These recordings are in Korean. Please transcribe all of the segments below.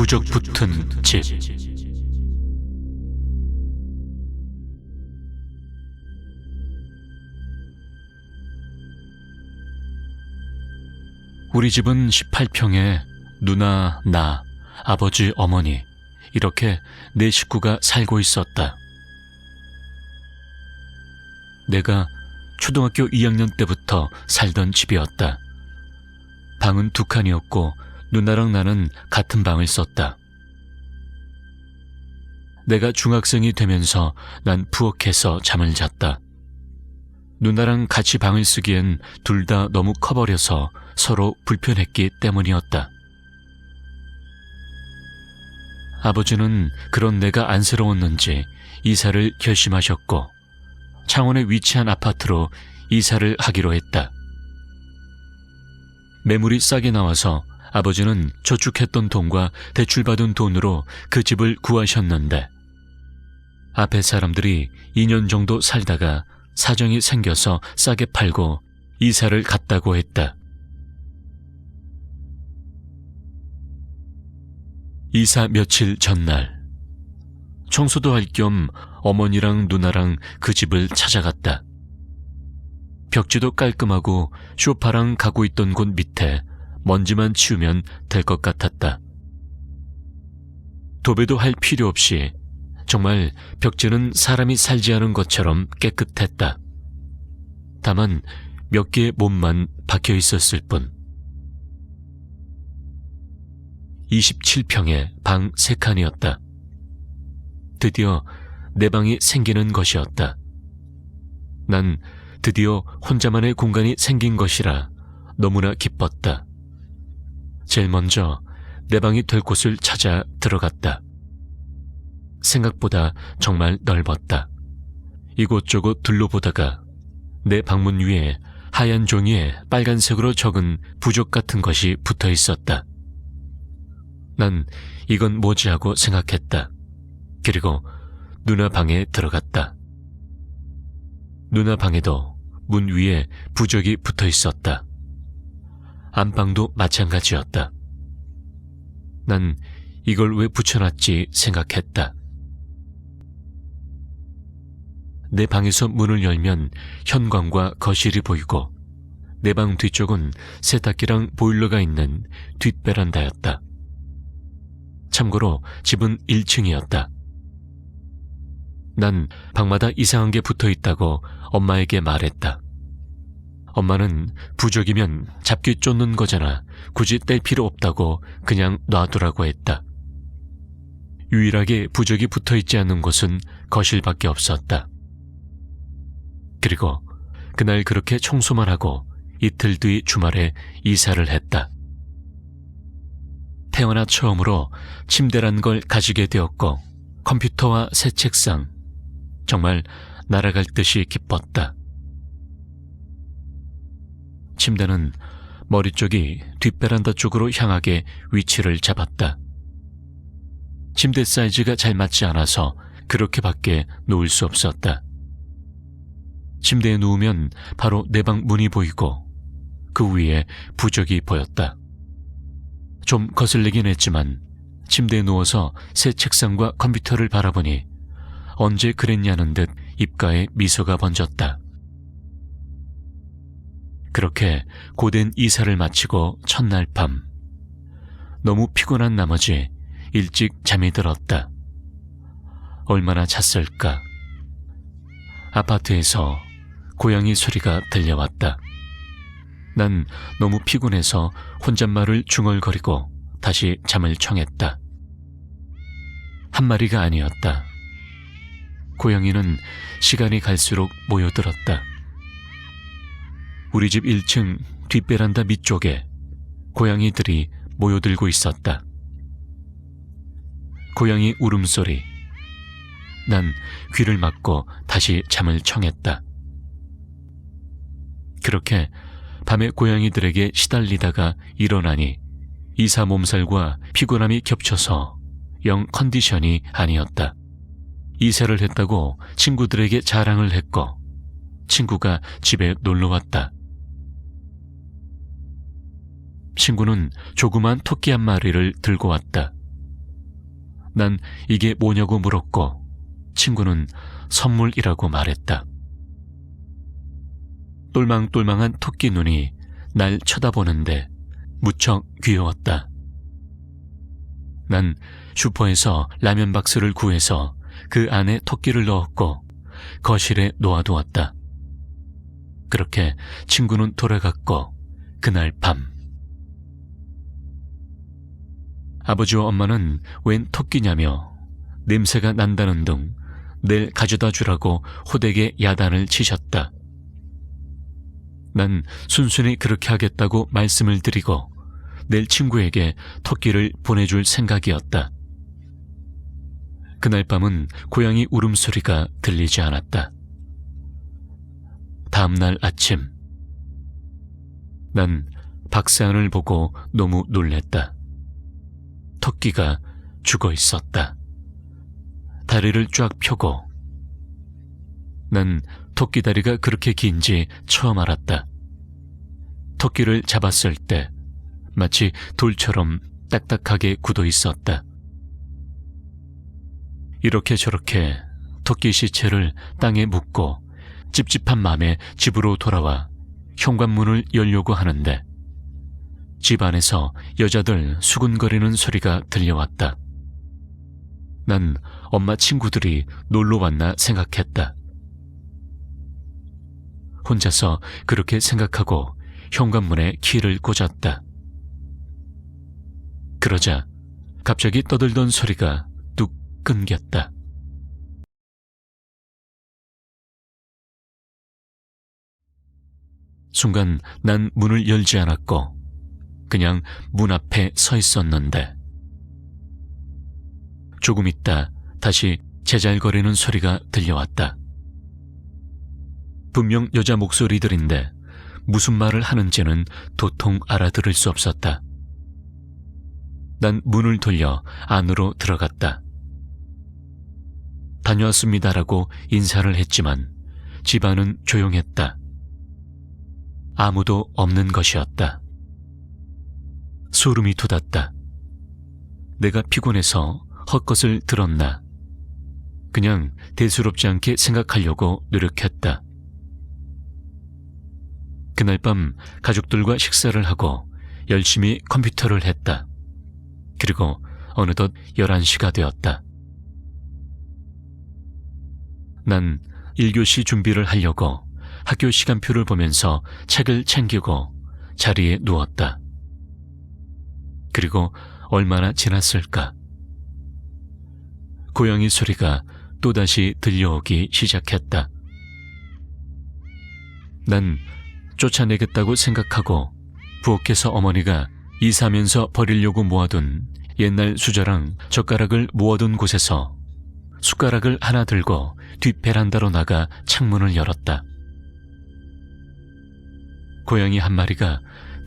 부적 붙은 집 우리 집은 18평에 누나, 나, 아버지, 어머니 이렇게 네 식구가 살고 있었다. 내가 초등학교 2학년 때부터 살던 집이었다. 방은 두 칸이었고 누나랑 나는 같은 방을 썼다. 내가 중학생이 되면서 난 부엌에서 잠을 잤다. 누나랑 같이 방을 쓰기엔 둘 다 너무 커버려서 서로 불편했기 때문이었다. 아버지는 그런 내가 안쓰러웠는지 이사를 결심하셨고 창원에 위치한 아파트로 이사를 하기로 했다. 매물이 싸게 나와서 아버지는 저축했던 돈과 대출받은 돈으로 그 집을 구하셨는데 앞에 사람들이 2년 정도 살다가 사정이 생겨서 싸게 팔고 이사를 갔다고 했다. 이사 며칠 전날 청소도 할 겸 어머니랑 누나랑 그 집을 찾아갔다. 벽지도 깔끔하고 쇼파랑 가고 있던 곳 밑에 먼지만 치우면 될 것 같았다. 도배도 할 필요 없이 정말 벽지는 사람이 살지 않은 것처럼 깨끗했다. 다만 몇 개의 몸만 박혀 있었을 뿐. 27평의 방 3칸이었다. 드디어 내 방이 생기는 것이었다. 난 드디어 혼자만의 공간이 생긴 것이라 너무나 기뻤다. 제일 먼저 내 방이 될 곳을 찾아 들어갔다. 생각보다 정말 넓었다. 이곳저곳 둘러보다가 내 방문 위에 하얀 종이에 빨간색으로 적은 부적 같은 것이 붙어 있었다. 난 이건 뭐지 하고 생각했다. 그리고 누나 방에 들어갔다. 누나 방에도 문 위에 부적이 붙어 있었다. 안방도 마찬가지였다. 난 이걸 왜 붙여놨지 생각했다. 내 방에서 문을 열면 현관과 거실이 보이고 내 방 뒤쪽은 세탁기랑 보일러가 있는 뒷베란다였다. 참고로 집은 1층이었다. 난 방마다 이상한 게 붙어 있다고 엄마에게 말했다. 엄마는 부적이면 잡기 쫓는 거잖아. 굳이 뗄 필요 없다고 그냥 놔두라고 했다. 유일하게 부적이 붙어 있지 않는 곳은 거실밖에 없었다. 그리고 그날 그렇게 청소만 하고 이틀 뒤 주말에 이사를 했다. 태어나 처음으로 침대란 걸 가지게 되었고 컴퓨터와 새 책상 정말 날아갈 듯이 기뻤다. 침대는 머리 쪽이 뒷베란다 쪽으로 향하게 위치를 잡았다. 침대 사이즈가 잘 맞지 않아서 그렇게 밖에 놓을 수 없었다. 침대에 누우면 바로 내 방 문이 보이고 그 위에 부적이 보였다. 좀 거슬리긴 했지만 침대에 누워서 새 책상과 컴퓨터를 바라보니 언제 그랬냐는 듯 입가에 미소가 번졌다. 그렇게 고된 이사를 마치고 첫날 밤 너무 피곤한 나머지 일찍 잠이 들었다. 얼마나 잤을까? 아파트에서 고양이 소리가 들려왔다. 난 너무 피곤해서 혼잣말을 중얼거리고 다시 잠을 청했다. 한 마리가 아니었다. 고양이는 시간이 갈수록 모여들었다. 우리 집 1층 뒷베란다 밑쪽에 고양이들이 모여들고 있었다. 고양이 울음소리. 난 귀를 막고 다시 잠을 청했다. 그렇게 밤에 고양이들에게 시달리다가 일어나니 이사 몸살과 피곤함이 겹쳐서 영 컨디션이 아니었다. 이사를 했다고 친구들에게 자랑을 했고 친구가 집에 놀러 왔다. 친구는 조그만 토끼 한 마리를 들고 왔다. 난 이게 뭐냐고 물었고 친구는 선물이라고 말했다. 똘망똘망한 토끼 눈이 날 쳐다보는데 무척 귀여웠다. 난 슈퍼에서 라면 박스를 구해서 그 안에 토끼를 넣었고 거실에 놓아두었다. 그렇게 친구는 돌아갔고 그날 밤 아버지와 엄마는 웬 토끼냐며 냄새가 난다는 등 내일 가져다 주라고 호되게 야단을 치셨다. 난 순순히 그렇게 하겠다고 말씀을 드리고 내일 친구에게 토끼를 보내줄 생각이었다. 그날 밤은 고양이 울음소리가 들리지 않았다. 다음날 아침, 난 박스안을 보고 너무 놀랬다. 토끼가 죽어 있었다. 다리를 쫙 펴고, 난 토끼 다리가 그렇게 긴지 처음 알았다. 토끼를 잡았을 때 마치 돌처럼 딱딱하게 굳어 있었다. 이렇게 저렇게 토끼 시체를 땅에 묻고 찝찝한 마음에 집으로 돌아와 현관문을 열려고 하는데 집 안에서 여자들 수군거리는 소리가 들려왔다. 난 엄마 친구들이 놀러 왔나 생각했다. 혼자서 그렇게 생각하고 현관문에 키를 꽂았다. 그러자 갑자기 떠들던 소리가 뚝 끊겼다. 순간 난 문을 열지 않았고 그냥 문 앞에 서 있었는데 조금 있다 다시 제잘거리는 소리가 들려왔다. 분명 여자 목소리들인데 무슨 말을 하는지는 도통 알아들을 수 없었다. 난 문을 돌려 안으로 들어갔다. 다녀왔습니다라고 인사를 했지만 집안은 조용했다. 아무도 없는 것이었다. 소름이 돋았다. 내가 피곤해서 헛것을 들었나. 그냥 대수롭지 않게 생각하려고 노력했다. 그날 밤 가족들과 식사를 하고 열심히 컴퓨터를 했다. 그리고 어느덧 11시가 되었다. 난 1교시 준비를 하려고 학교 시간표를 보면서 책을 챙기고 자리에 누웠다. 그리고 얼마나 지났을까? 고양이 소리가 또다시 들려오기 시작했다. 난 쫓아내겠다고 생각하고 부엌에서 어머니가 이사면서 버리려고 모아둔 옛날 수저랑 젓가락을 모아둔 곳에서 숟가락을 하나 들고 뒷 베란다로 나가 창문을 열었다. 고양이 한 마리가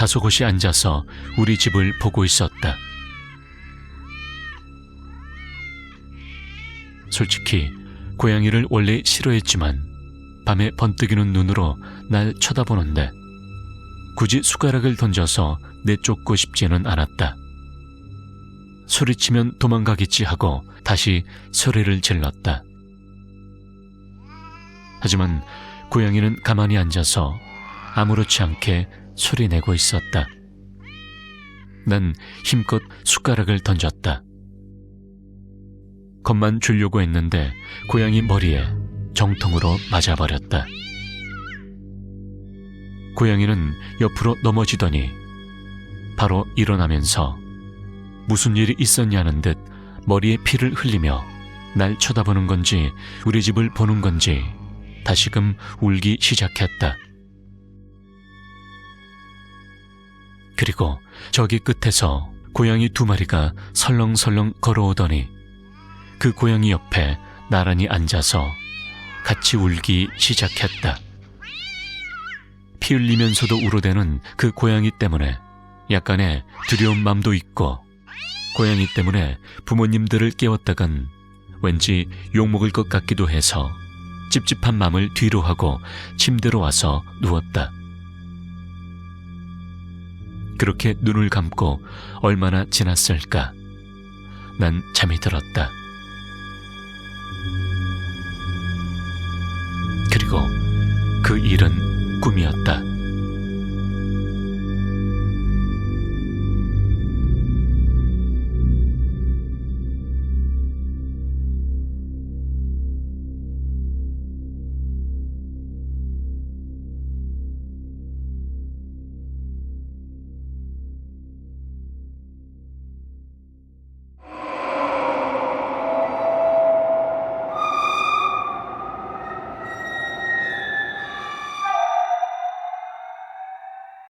다소 곳이 앉아서 우리 집을 보고 있었다. 솔직히 고양이를 원래 싫어했지만 밤에 번뜩이는 눈으로 날 쳐다보는데 굳이 숟가락을 던져서 내쫓고 싶지는 않았다. 소리치면 도망가겠지 하고 다시 소리를 질렀다. 하지만 고양이는 가만히 앉아서 아무렇지 않게 소리 내고 있었다. 난 힘껏 숟가락을 던졌다. 겁만 주려고 했는데 고양이 머리에 정통으로 맞아버렸다. 고양이는 옆으로 넘어지더니 바로 일어나면서 무슨 일이 있었냐는 듯 머리에 피를 흘리며 날 쳐다보는 건지 우리 집을 보는 건지 다시금 울기 시작했다. 그리고 저기 끝에서 고양이 두 마리가 설렁설렁 걸어오더니 그 고양이 옆에 나란히 앉아서 같이 울기 시작했다. 피 흘리면서도 울어대는 그 고양이 때문에 약간의 두려운 마음도 있고 고양이 때문에 부모님들을 깨웠다간 왠지 욕먹을 것 같기도 해서 찝찝한 마음을 뒤로 하고 침대로 와서 누웠다. 그렇게 눈을 감고 얼마나 지났을까. 난 잠이 들었다. 그리고 그 일은 꿈이었다.